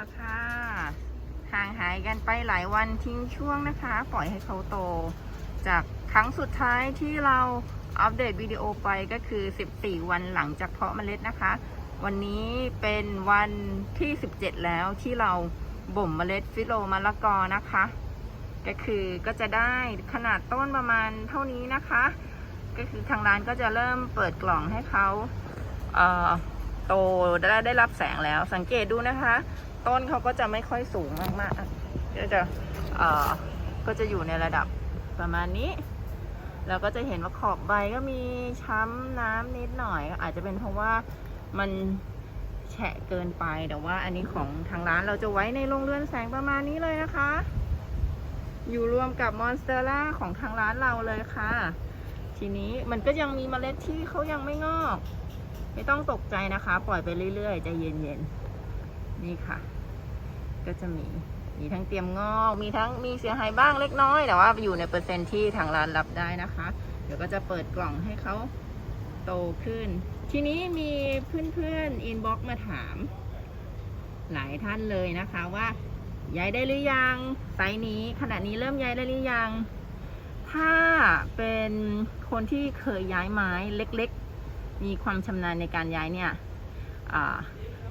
ล้วค่ะ ห่างหายกันไปหลายวันทิ้งช่วงนะคะ ปล่อยให้เขาโต จากครั้งสุดท้ายที่เราอัปเดตวิดีโอไปก็คือ 14 วันหลังจากเพาะเมล็ดนะคะ วันนี้เป็นวันที่ 17 แล้วที่เราบ่มเมล็ดฟิโลมะละกอนะคะ ก็คือก็จะได้ขนาดต้นประมาณเท่านี้นะคะ ก็คือทางร้านก็จะเริ่มเปิดกล่องให้เขาเโตได้ได้รับแสงแล้วสังเกตดูนะคะ ต้นเขาก็จะไม่ค่อยสูงมากๆ ก็จะเอ่อก็จะอยู่ในระดับประมาณนี้แล้วก็จะเห็นว่าขอบใบก็มีช้ำน้ำนิดหน่อย อาจจะเป็นเพราะว่ามันแฉะเกินไป แต่ว่าอันนี้ของทางร้านเราจะไว้ในโรงเรือนแสงประมาณนี้เลยนะคะ อยู่รวมกับมอนสเตอร่าของทางร้านเราเลยค่ะ ทีนี้มันก็ยังมีเมล็ดที่เขายังไม่งอก ไม่ต้องตกใจนะคะ ปล่อยไปเรื่อยๆใจะเย็นๆ นี่ค่ะ ก็จะมีมีทั้งเตรียมงอก มีทั้งมีเสียหายบ้างเล็กน้อย แต่ว่าอยู่ในเปอร์เซ็นต์ที่ทางร้านรับได้นะคะ เดี๋ยวก็จะเปิดกล่องให้เขาโตขึ้น ทีนี้มีเพื่อนๆอินบ็อกมาถาม หลายท่านเลยนะคะว่าย้ายได้หรือยังไซส์นี้ขณะนี้เริ่มย้ายได้หรือยัง ถ้าเป็นคนที่เคยย้ายไม้เล็ก ๆ มีความชำนาญในการย้ายเนี่ย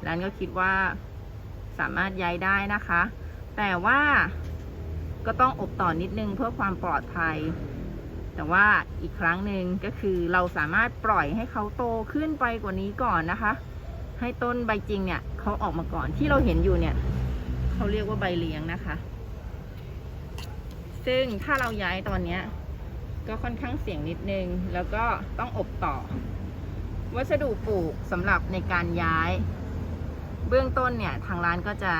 ร้านก็คิดว่า สามารถย้ายได้นะคะ แต่ว่าก็ต้องอบต่อนิดนึงเพื่อความปลอดภัย แต่ว่าอีกครั้งหนึ่งก็คือเราสามารถปล่อยให้เขาโตขึ้นไปกว่านี้ก่อนนะคะ ให้ต้นใบจริงเนี่ยเขาออกมาก่อนที่เราเห็นอยู่เนี่ยเขาเรียกว่าใบเลี้ยงนะคะ ซึ่งถ้าเราย้ายตอนเนี้ยก็ค่อนข้างเสี่ยงนิดนึง แล้วก็ต้องอบต่อ วัสดุปลูกสำหรับในการย้าย เบื้องต้นเนี่ยทางร้านก็จะ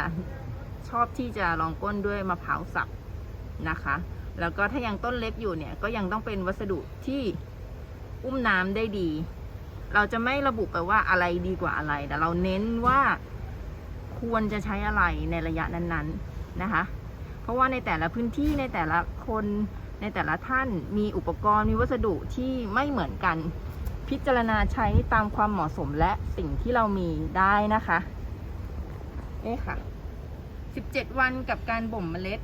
ชอบที่จะรองก้นด้วยมะพร้าวสับนะคะ แล้วก็ถ้ายังต้นเล็กอยู่เนี่ยก็ยังต้องเป็นวัสดุที่อุ้มน้ำได้ดี เราจะไม่ระบุไปว่าอะไรดีกว่าอะไร แต่เราเน้นว่าควรจะใช้อะไรในระยะนั้นๆนะคะ เพราะว่าในแต่ละพื้นที่ในแต่ละคนในแต่ละท่านมีอุปกรณ์มีวัสดุที่ไม่เหมือนกัน พิจารณาใช้ตามความเหมาะสมและสิ่งที่เรามีได้นะคะ นี่ค่ะ 17 วันกับการบ่มเมล็ด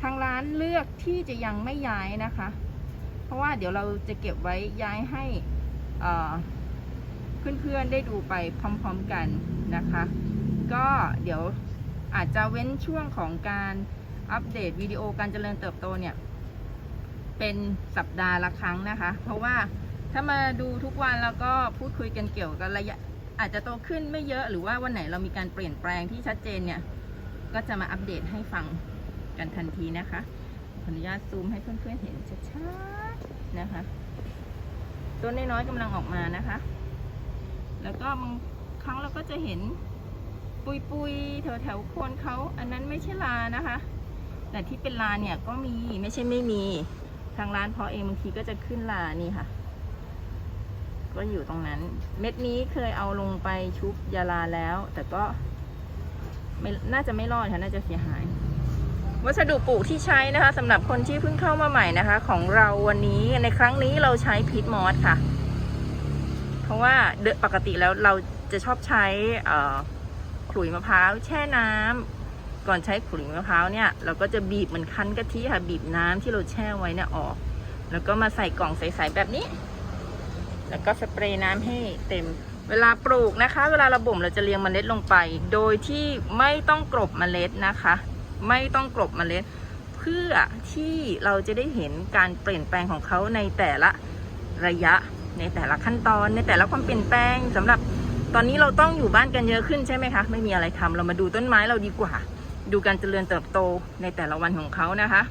ทางร้านเลือกที่จะยังไม่ย้ายนะคะ เพราะว่าเดี๋ยวเราจะเก็บไว้ย้ายให้เพื่อนๆได้ดูไปพร้อมๆกันนะคะ ก็เดี๋ยวอาจจะเว้นช่วงของการอัปเดตวิดีโอการเจริญเติบโตเนี่ย เป็นสัปดาห์ละครั้งนะคะ เพราะว่าถ้ามาดูทุกวันแล้วก็พูดคุยกันเกี่ยวกับระยะ อาจจะโตขึ้นไม่เยอะหรือว่าวันไหนเรามีการเปลี่ยนแปลงที่ชัดเจนเนี่ย ก็จะมาอัปเดตให้ฟังกันทันทีนะคะขออนุญาตซูมให้เพื่อนๆเห็นชัดๆนะคะต้นน้อยๆกำลังออกมานะคะ แล้วก็บางครั้งเราก็จะเห็นปุยปุยๆแถวแถวๆโคนเขาอันนั้นไม่ใช่ลานะคะ แต่ที่เป็นลาเนี่ยก็มีไม่ใช่ไม่มี ทางร้านเพาะเองบางทีก็จะขึ้นลานี่ค่ะ ก็อยู่ตรงนั้น เม็ดนี้เคยเอาลงไปชุบยาลาแล้ว แต่ก็ไม่น่าจะไม่รอดค่ะน่าจะเสียหาย วัสดุปลูกที่ใช้นะคะสำหรับคนที่เพิ่งเข้ามาใหม่นะคะ ของเราวันนี้ในครั้งนี้เราใช้พีทมอสค่ะ เพราะว่าเดปกติแล้วเราจะชอบใช้ขลุยมะพร้าวแช่น้ำก่อนใช้ขลุยมะพร้าวเนี่ย เราก็จะบีบเหมือนคั้นกะทิค่ะบีบน้ำที่เราแช่ไว้เนี่ยออก แล้วก็มาใส่กล่องใสๆแบบนี้ แล้วก็สเปรย์น้ำให้เต็ม เวลาปลูกนะคะ เวลาเราบ่มเราจะเรียงเมล็ดลงไป โดยที่ไม่ต้องกรบเมล็ดนะคะ ไม่ต้องกรบเมล็ด เพื่อที่เราจะได้เห็นการเปลี่ยนแปลงของเขาในแต่ละระยะในแต่ละขั้นตอนในแต่ละความเปลี่ยนแปลงสำหรับตอนนี้เราต้องอยู่บ้านกันเยอะขึ้นใช่ไหมคะ ไม่มีอะไรทำเรามาดูต้นไม้เราดีกว่า ดูการเจริญเติบโตในแต่ละวันของเขานะคะ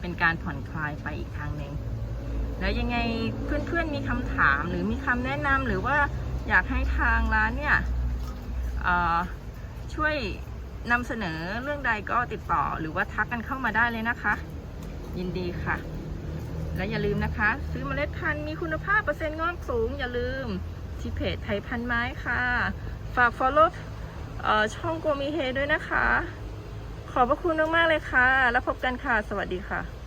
เป็นการผ่อนคลายไปอีกทางหนึ่ง แล้วยังไงเพื่อนๆมีคำถามหรือมีคำแนะนำหรือว่าอยากให้ทางร้านเนี่ยช่วยนำเสนอเรื่องใดก็ติดต่อหรือว่าทักกันเข้ามาได้เลยนะคะ ยินดีค่ะ และอย่าลืมนะคะ ซื้อเมล็ดพันธุ์มีคุณภาพเปอร์เซ็นต์งอกสูง อย่าลืมที่เพจไทยพันไม้ค่ะ ฝาก follow ช่องโกมีเฮด้วยนะคะ ขอบพระคุณมากๆเลยค่ะ แล้วพบกันค่ะ สวัสดีค่ะ